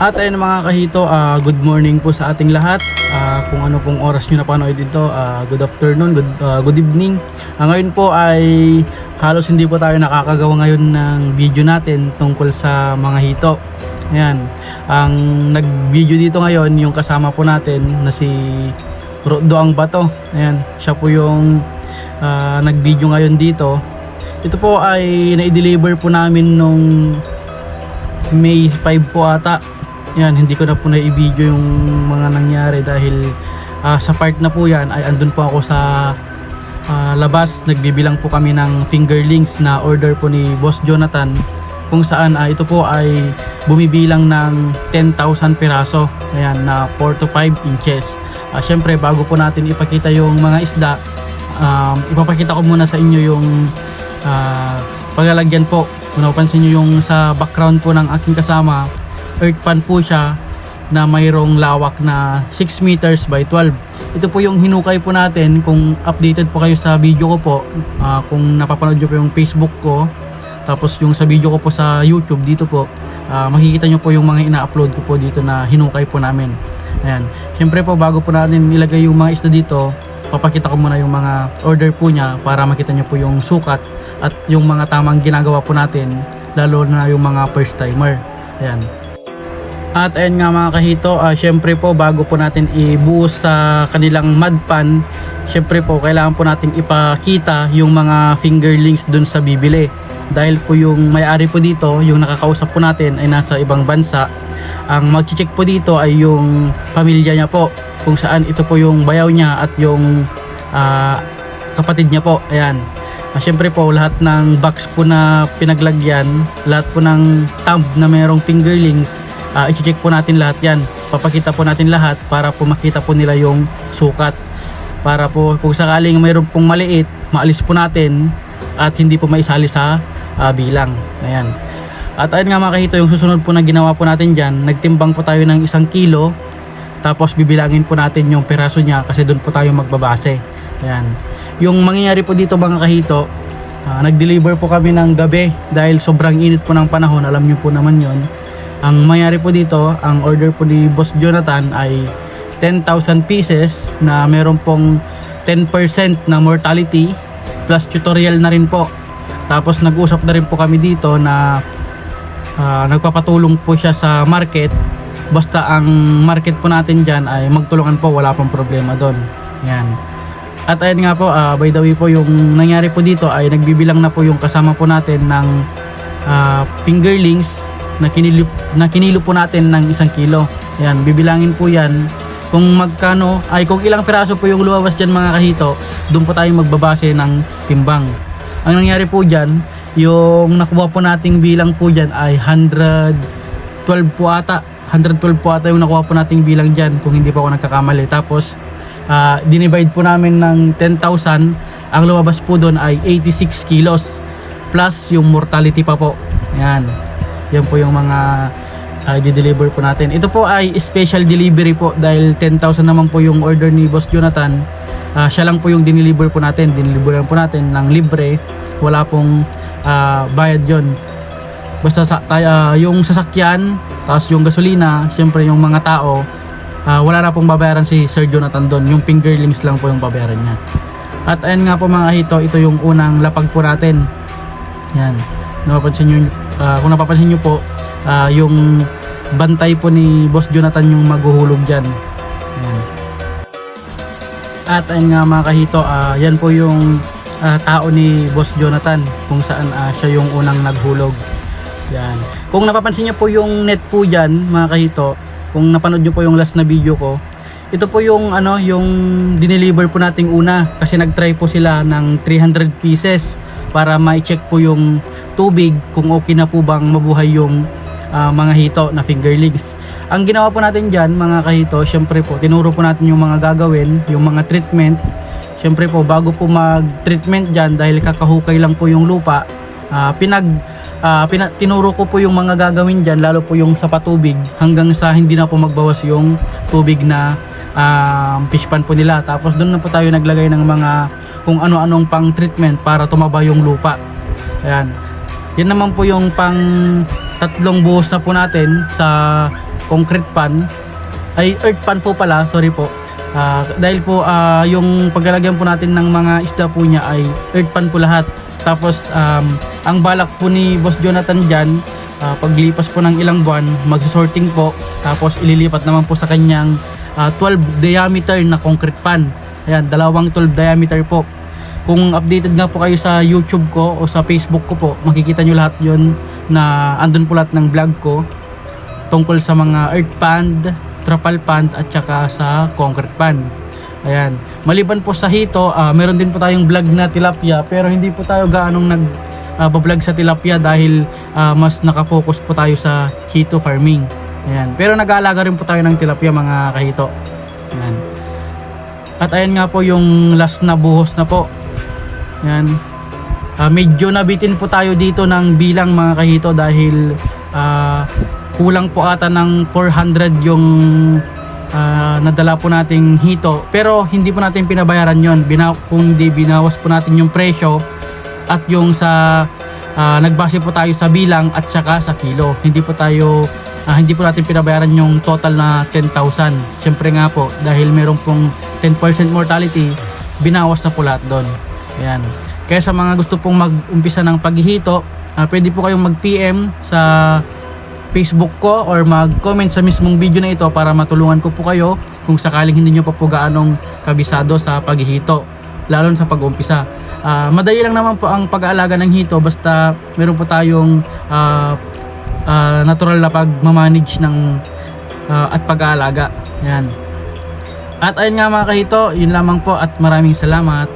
At ayun mga kahito, ah, good morning po sa ating lahat. Ah, kung ano pong oras nyo napanood dito, ah, good afternoon, good, ah, good evening. Ah, ngayon po ay halos hindi po tayo nakakagawa ngayon ng video natin tungkol sa mga hito. Ayan. Ang nag-video dito ngayon, yung kasama po natin na si Doang Bato. Ayan. Siya po yung ah, nag-video ngayon dito. Ito po ay na-deliver po namin nung May 5 po ata. Yan, hindi ko na po na-video yung mga nangyari dahil ah, sa part na po yan ay andun po ako sa ah, labas. Nagbibilang po kami ng fingerlings na order po ni Boss Jonathan kung saan ah, ito po ay bumibilang ng 10,000 piraso. Ayan, na 4 to 5 inches. Ah, Siyempre, bago po natin ipakita yung mga isda, um, ipapakita ko muna sa inyo yung ah, paglalagyan po. Kung napansin nyo yung sa background po ng aking kasama, earth pan po siya na mayroong lawak na 6 meters by 12. Ito po yung hinukay po natin kung updated po kayo sa video ko po, ah, kung napapanood nyo po yung Facebook ko, tapos yung sa video ko po sa YouTube dito po, ah, makikita nyo po yung mga ina-upload ko po dito na hinukay po namin. Ayan. Siyempre po bago po natin ilagay yung mga isda dito, papakita ko muna yung mga order po niya para makita nyo po yung sukat at yung mga tamang ginagawa po natin lalo na yung mga first timer. Ayan. At ayun nga mga kahito, ah, syempre po bago po natin ibuhos sa kanilang mud pan, syempre po kailangan po natin ipakita yung mga fingerlings dun sa bibili. Dahil po yung may-ari po dito, yung nakakausap po natin ay nasa ibang bansa. Ang mag-check po dito ay yung pamilya niya po, kung saan ito po yung bayaw niya at yung ah, kapatid niya po. Ayan. Ah, syempre po lahat ng box po na pinaglagyan, lahat po ng thumb na merong fingerlings, uh, i-check po natin lahat yan. Papakita po natin lahat para po makita po nila yung sukat. Para po kung sakaling mayroon pong maliit, maalis po natin at hindi po maisali sa ah, bilang. Ayan. At ayun nga mga kahito, yung susunod po na ginawa po natin dyan, nagtimbang po tayo ng isang kilo, tapos bibilangin po natin yung peraso niya kasi doon po tayo magbabase. Ayan. Yung mangyayari po dito mga kahito, ah, nag-deliver po kami ng gabi dahil sobrang init po ng panahon, alam niyo po naman yon. Ang mangyari po dito, ang order po ni Boss Jonathan ay 10,000 pieces na meron pong 10% na mortality plus tutorial na rin po. Tapos nag-usap na rin po kami dito na ah, nagpapatulong po siya sa market. Basta ang market po natin dyan ay magtulungan po, wala pong problema doon. Yan. At ayun nga po, ah, by the way po, yung nangyari po dito ay nagbibilang na po yung kasama po natin ng ah, fingerlings na kinilo, na kinilo po natin ng isang kilo. Ayan, bibilangin po yan kung magkano, ay kung ilang piraso po yung lumabas dyan mga kahito, doon po tayo magbabase ng timbang. Ang nangyari po dyan, yung nakuha po nating bilang po dyan ay 112 po ata. 112 po ata yung nakuha po nating bilang dyan kung hindi po ako nagkakamali. Tapos, ah, dinivide po namin ng 10,000. Ang lumabas po doon ay 86 kilos plus yung mortality pa po. Yan. Yan po yung mga uh, i-deliver po natin. Ito po ay special delivery po dahil 10,000 naman po yung order ni Boss Jonathan. Ah, siya lang po yung dineliver po natin. Dineliveran po natin ng libre. Wala pong ah, bayad yon. Basta sa, tay- ah, yung sasakyan, tapos yung gasolina, syempre yung mga tao, ah, wala na pong babayaran si Sir Jonathan doon. Yung fingerlings lang po yung babayaran niya. At ayun nga po mga hito, ito yung unang lapag po natin. Yan. Napapansin nyo, ah, kung napapansin nyo po, ah, yung bantay po ni Boss Jonathan yung maghuhulog dyan. Yan. At ayun nga mga kahito, ah, yan po yung ah, tao ni Boss Jonathan kung saan ah, siya yung unang naghulog. Yan. Kung napapansin nyo po yung net po dyan mga kahito, kung napanood nyo po yung last na video ko, ito po yung ano, yung dineliver po nating una kasi nagtry po sila ng 300 pieces para ma-check po yung tubig kung okay na po bang mabuhay yung ah, mga hito na fingerlings. Ang ginawa po natin dyan mga kahito, syempre po, tinuro po natin yung mga gagawin, yung mga treatment. Syempre po, bago po mag-treatment dyan dahil kakahukay lang po yung lupa, ah, pinag ah, pina- tinuro ko po yung mga gagawin dyan, lalo po yung sa patubig, hanggang sa hindi na po magbawas yung tubig na um, fish pan po nila. Tapos doon na po tayo naglagay ng mga kung ano-anong pang treatment para tumaba yung lupa. Ayan. Yan naman po yung pang tatlong buhos na po natin sa concrete pan ay earth pan po pala, sorry po. Ah, dahil po ah, yung paglalagyan po natin ng mga isda po niya ay earth pan po lahat. Tapos um, ang balak po ni Boss Jonathan dyan, ah, paglipas po ng ilang buwan, magsusorting po. Tapos ililipat naman po sa kanyang ah, 12 diameter na concrete pan. Ayan, dalawang 12 diameter po. Kung updated nga po kayo sa YouTube ko o sa Facebook ko po, makikita nyo lahat yon na andun po lahat ng vlog ko tungkol sa mga earth pand, trapal pand at saka sa concrete pand. Ayan. Maliban po sa hito, ah, meron din po tayong vlog na tilapia pero hindi po tayo gaanong nag ah, bablog sa tilapia dahil ah, mas nakafocus po tayo sa hito farming. Ayan. Pero nag-aalaga rin po tayo ng tilapia mga kahito. Ayan. At ayan nga po yung last na buhos na po. Ayan. Ah, medyo nabitin po tayo dito ng bilang mga kahito dahil ah, kulang po ata ng 400 yung ah, nadala po nating hito. Pero hindi po natin pinabayaran yon Bina kung di binawas po natin yung presyo at yung sa ah, nagbase po tayo sa bilang at saka sa kilo. Hindi po tayo ah, hindi po natin pinabayaran yung total na 10,000. Siyempre nga po dahil meron pong 10% mortality, binawas na po lahat doon. Ayan. Kaya sa mga gusto pong mag-umpisa ng paghihito, ah, pwede po kayong mag-PM sa Facebook ko or mag-comment sa mismong video na ito para matulungan ko po kayo kung sakaling hindi nyo pa po gaanong kabisado sa paghihito, lalo sa pag-umpisa. Ah, madali lang naman po ang pag-aalaga ng hito basta meron po tayong ah, ah, natural na pag-manage ng ah, at pag-aalaga. Yan. At ayun nga mga kahito, yun lamang po at maraming salamat.